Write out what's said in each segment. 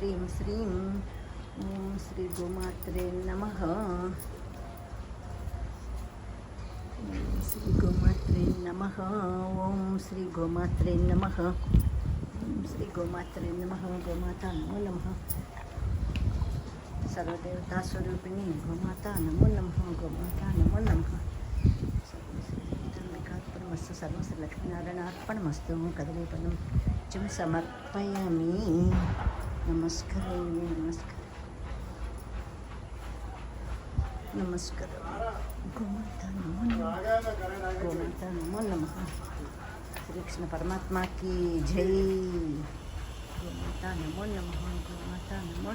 హ్రీం శ్రీం ఓం శ్రీ గోమాత్రే నమ ఓం శ్రీ గోమాత్రే నమ ఓం శ్రీ గోమాత్రే నమ ఓం శ్రీ గోమాత్రే నమ గోమాత నమో నమ సర్వదేవతా స్వరూపిణి గోమాత నమో నమ గోమాత నమో నమ సర్వశ్రీమస్తు సర్వశ్రీ లక్ష్మీనారాయణార్పణమస్తు కదలీపదం చం సమర్పయామి నమస్కరామి నమస్కారం నమస్కారం గోమాత నమో నమ గోమాత నమో నమ శ్రీకృష్ణ పరమాత్మకి జై గోమాత నమో నమ గోమాత నమో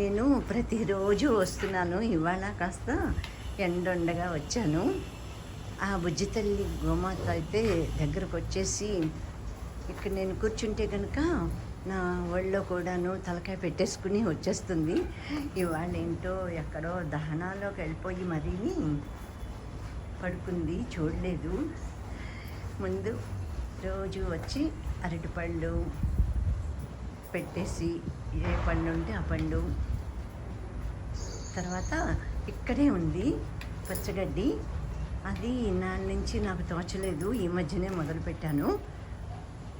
నేను ప్రతిరోజు వస్తున్నాను. ఇవాళ కాస్త ఎండుండగా వచ్చాను. ఆ బుజ్జి తల్లి గోమాత అయితే దగ్గరకు వచ్చేసి ఇక్కడ నేను కూర్చుంటే కనుక నా ఒళ్ళో కూడాను తలకాయ పెట్టేసుకుని వచ్చేస్తుంది. ఇవాళ ఏంటో ఎక్కడో దహనాల్లోకి వెళ్ళిపోయి మరీ పడుకుంది చూడలేదు. ముందు రోజు వచ్చి అరటిపళ్ళు పెట్టేసి ఏ పండు ఉంటే ఆ పండు. తర్వాత ఇక్కడే ఉంది పచ్చగడ్డి. అది నా నుంచి నాకు తోచలేదు ఈ మధ్యనే మొదలుపెట్టాను.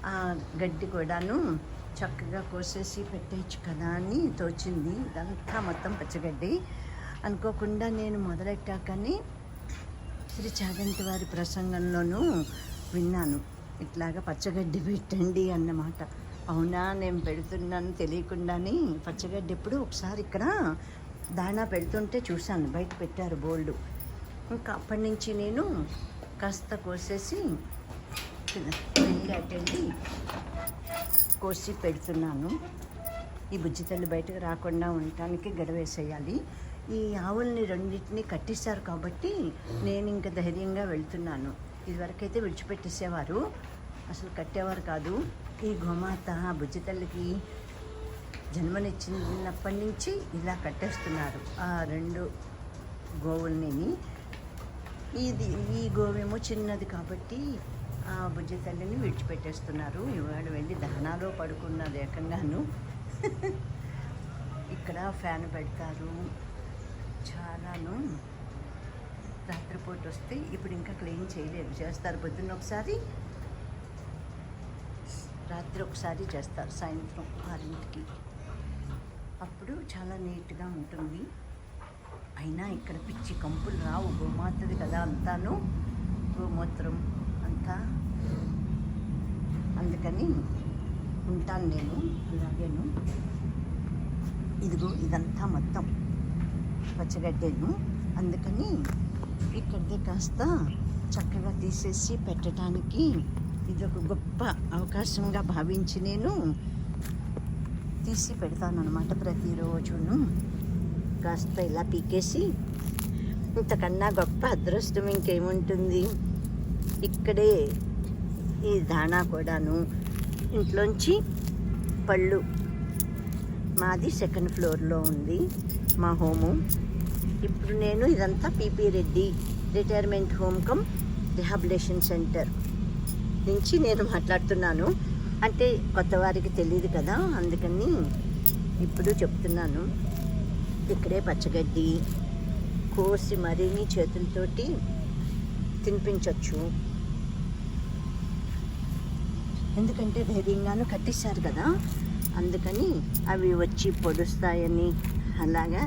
ఆ గడ్డి కూడాను చక్కగా కోసేసి పెట్టేయచ్చు కదా అని తోచింది. ఇదంతా మొత్తం పచ్చగడ్డి. అనుకోకుండా నేను మొదలెట్టాకని శ్రీ చాగంటి వారి ప్రసంగంలోనూ విన్నాను. ఇట్లాగా పచ్చగడ్డి పెట్టండి అన్నమాట. అవునా నేను పెడుతున్నాను తెలియకుండానే. పచ్చగడ్డి ఎప్పుడు ఒకసారి ఇక్కడ దాణా పెడుతుంటే చూశాను బయట పెట్టారు బోల్డ్. ఇంకా అప్పటి నుంచి నేను కాస్త కోసేసి అటెండి కోసి పెడుతున్నాను. ఈ బుజ్జితల్లు బయటకు రాకుండా ఉండటానికి గడవేసేయాలి. ఈ ఆవుల్ని రెండింటిని కట్టేశారు కాబట్టి నేను ఇంకా ధైర్యంగా వెళ్తున్నాను. ఇదివరకైతే విడిచిపెట్టేసేవారు. అసలు కట్టేవారు కాదు. ఈ గోమాత బుజ్జి తల్లికి జన్మనిచ్చినప్పటి నుంచి ఇలా కట్టేస్తున్నారు. ఆ రెండు గోవుల్ని ఇది ఈ గోవేమో చిన్నది కాబట్టి ఆ బుజ్జి తల్లిని విడిచిపెట్టేస్తున్నారు. ఇవాళ వెళ్ళి దహనాలో పడుకున్నది ఏకంగాను. ఇక్కడ ఫ్యాన్ పెడతారు. చాలాను రాత్రిపూట వస్తే ఇప్పుడు ఇంకా క్లీన్ చేయలేదు. చేస్తారు. పొద్దున్న ఒకసారి రాత్రి ఒకసారి చేస్తారు సాయంత్రం ఆరింటికి అప్పుడు చాలా నీట్గా ఉంటుంది. అయినా ఇక్కడ పిచ్చి కంపులు రావు గోమాతది కదా అంతాను గోమూత్రం అంతా. అందుకని ఉంటాను నేను అలాగేను. ఇదిగో ఇదంతా మొత్తం పచ్చగడ్డేను. అందుకని ఇక్కడిదే కాస్త చక్కగా తీసేసి పెట్టడానికి ఇది ఒక గొప్ప అవకాశంగా భావించి నేను తీసి పెడతాను అనమాట ప్రతిరోజును. కాస్త ఇలా పీకేసి ఇంతకన్నా గొప్ప అదృష్టం ఇంకేముంటుంది? ఇక్కడే ఈ దాణా కూడాను ఇంట్లోంచి పళ్ళు. మాది సెకండ్ ఫ్లోర్లో ఉంది మా హోము. ఇప్పుడు నేను ఇదంతా P P Reddy retirement home come rehabilitation centre. నుంచి నేను మాట్లాడుతున్నాను. అంటే కొత్త వారికి తెలియదు కదా అందుకని ఇప్పుడు చెప్తున్నాను. ఇక్కడే పచ్చగడ్డి కోసి మరిని చేతులతోటి తినిపించవచ్చు ఎందుకంటే ధైర్యంగాను కట్టేశారు కదా అందుకని అవి వచ్చి పొడుస్తాయని అలాగా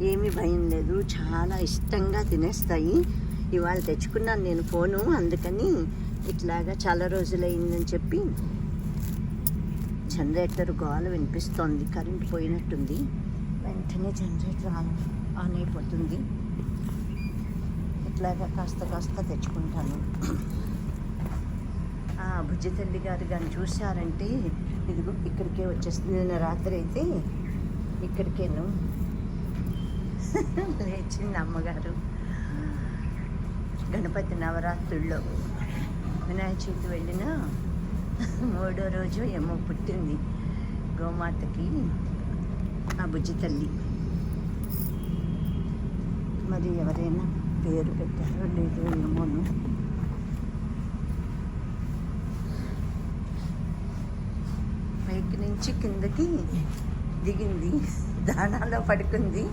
ఏమీ భయం లేదు. చాలా ఇష్టంగా తినేస్తాయి. ఇవాళ తెచ్చుకున్నాను నేను ఫోను అందుకని ఇట్లాగా చాలా రోజులైందని చెప్పి జనరేటర్ గోల వినిపిస్తోంది కరెంట్ పోయినట్టుంది. వెంటనే జనరేటర్ ఆన్ ఆన్ అయిపోతుంది. ఇట్లాగా కాస్త కాస్త తెచ్చుకుంటాను. ఆ తల్లి గారు కానీ చూశారంటే ఇదిగో ఇక్కడికే వచ్చేస్తుంది. నిన్న రాత్రి అయితే ఇక్కడికేను. లేచింది అమ్మగారు. గణపతి నవరాత్రుల్లో. వినాయక చవితి వెళ్ళిన మూడో రోజు ఏమో పుట్టింది గోమాతకి ఆ బుజ్జి తల్లి. మరి ఎవరైనా పేరు పెట్టారో లేదో ఏమోను పైకి నుంచి కిందకి దిగింది దానాలో పడుకుంది.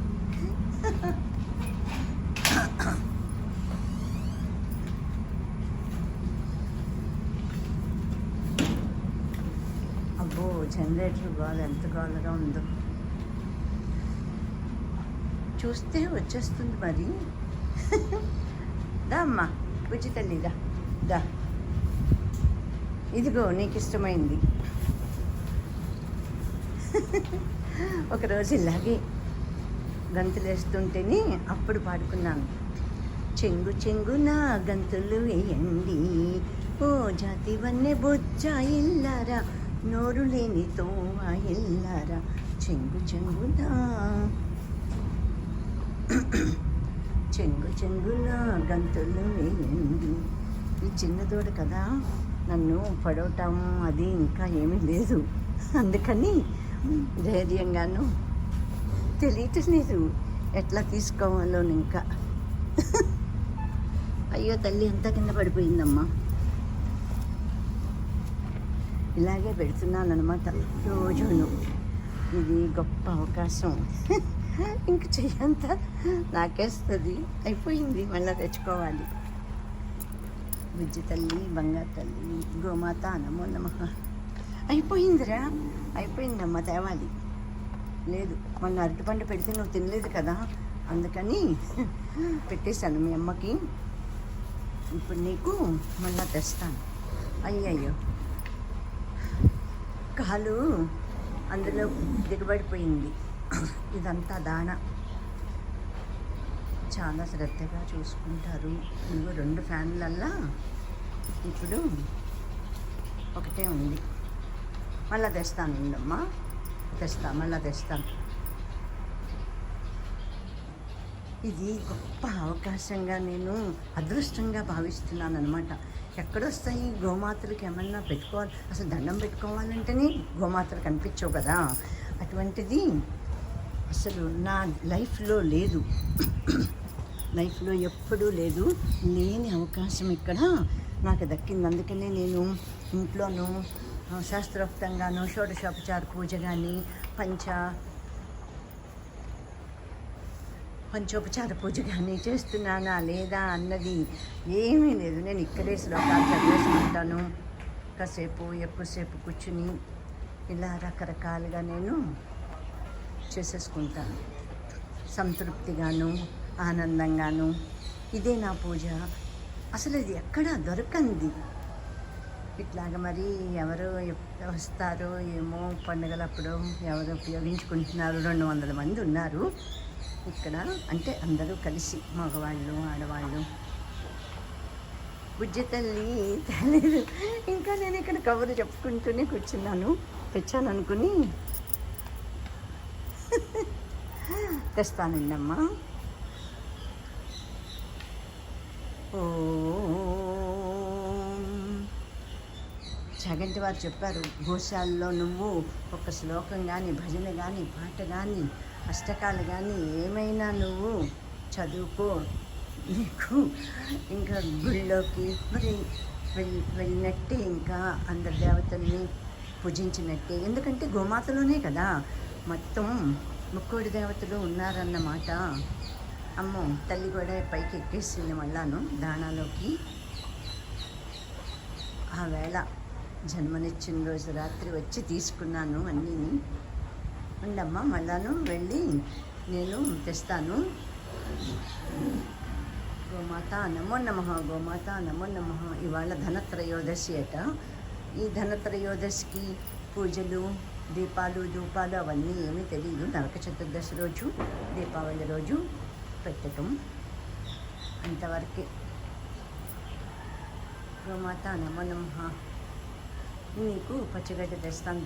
జనరేటర్ గోల ఎంత గోలగా ఉందో. చూస్తే వచ్చేస్తుంది మరి. దా అమ్మా ఉచితండి దా దా. ఇదిగో నీకు ఇష్టమైంది ఒకరోజు ఇలాగే గంతులేస్తుంటేనే అప్పుడు పాడుకున్నాను. చెంగు చెంగున గంతులు వేయండి. ఓ జాతి వన్నె బొజ్జ ఇల్లారా నోరు లేని తోవ ఇల్లారా చెంగు చెంగునా? చెంగు చెంగున? గంతులు వేయండి. ఈ చిన్నదోడు కదా నన్ను పడవటం అది ఇంకా ఏమీ లేదు. అందుకని ధైర్యంగాను తెలియటం లేదు ఎట్లా తీసుకోవాలో ఇంకా అయ్యో తల్లి ఎంత కింద పడిపోయిందమ్మా. ఇలాగే పెడుతున్నాను అనమాట రోజును. ఇది గొప్ప అవకాశం. ఇంక చెయ్యంత నాకేస్తుంది. అయిపోయింది. మళ్ళీ తెచ్చుకోవాలి. బుజ్జి తల్లి బంగారు తల్లి గోమాత నమో నమ. అయిపోయిందిరా. అయిపోయిందమ్మా తేవాలి. లేదు మొన్న అరటిపండు పెడితే నువ్వు తినలేదు కదా. అందుకని పెట్టేశాను మీ అమ్మకి. ఇప్పుడు నీకు మళ్ళా తెస్తాను. అయ్యయ్యో. కాలు అందులో దిగబడిపోయింది. ఇదంతా దాణ చాలా శ్రద్ధగా చూసుకుంటారు. ఇదిగో రెండు ఫ్యాన్లల్లా ఇప్పుడు ఒకటే ఉంది. మళ్ళా తెస్తాను ఉండమ్మా తెస్తా మళ్ళా తెస్తాను. ఇది గొప్ప అవకాశంగా నేను అదృష్టంగా భావిస్తున్నాను అనమాట ఎక్కడొస్తాయి? గోమాతలకు ఏమన్నా పెట్టుకోవాలి? అసలు దండం పెట్టుకోవాలంటేనే గోమాతలు కనిపించవు కదా. అటువంటిది అసలు నా లైఫ్లో లేదు. లైఫ్లో ఎప్పుడూ లేదు. లేని అవకాశం ఇక్కడ నాకు దక్కింది. అందుకనే నేను ఇంట్లోనూ ఆ, శాస్త్రోక్తంగాను షోడశోపచార పూజ కానీ పంచ పంచోపచార పూజ కానీ చేస్తున్నానా లేదా అన్నది ఏమీ లేదు. నేను ఇక్కడే శ్లోకాలు చదివేసుకుంటాను. కాసేపు ఎక్కువసేపు కూర్చుని ఇలా రకరకాలుగా నేను చేసేసుకుంటాను. సంతృప్తిగాను ఆనందంగాను. ఇదే నా పూజ. అసలు ఇది ఎక్కడా దొరకంది? ఇట్లాగ మరి ఎవరు వస్తారో ఏమో పండుగలప్పుడు ఎవరు ఉపయోగించుకుంటున్నారు? రెండు వందల మంది ఉన్నారు. ఇక్కడ అంటే అందరూ కలిసి మగవాళ్ళు ఆడవాళ్ళు. బుజ్జి తల్లి తెలీదు ఇంకా నేను ఇక్కడ కబురు చెప్పుకుంటూనే కూర్చున్నాను. తెచ్చాను అనుకుని తెస్తానండి అమ్మా ఓ చాగంటి వారు చెప్పారు గోశాలలో నువ్వు ఒక శ్లోకం కానీ భజన కానీ పాట కానీ అష్టకాలు కానీ ఏమైనా నువ్వు చదువుకో నీకు ఇంకా గుళ్ళోకి మరి వెళ్ళి వెళ్ళినట్టే ఇంకా అందరి దేవతల్ని పూజించినట్టే. ఎందుకంటే గోమాతలోనే కదా మొత్తం ముక్కోడి దేవతలు ఉన్నారన్నమాట. అమ్మో తల్లి కూడా పైకి ఎక్కేసింది మళ్ళాను దానాలోకి. ఆ వేళ జన్మనిచ్చిన రోజు రాత్రి వచ్చి తీసుకున్నాను అన్నీని. ఉండమ్మా మళ్ళాను వెళ్ళి నేను తెస్తాను. గోమాత నమో నమ గోమాత నమో నమ. ఇవాళ ధనత్రయోదశి అట. ఈ ధనత్రయోదశికి పూజలు దీపాలు ధూపాలు అవన్నీ ఏమీ తెలియదు. నరక చతుర్దశి రోజు దీపావళి రోజు పెట్టటం అంతవరకే. గోమాత నమో నమః. నీకు పచ్చిగడ్డ తెస్తాను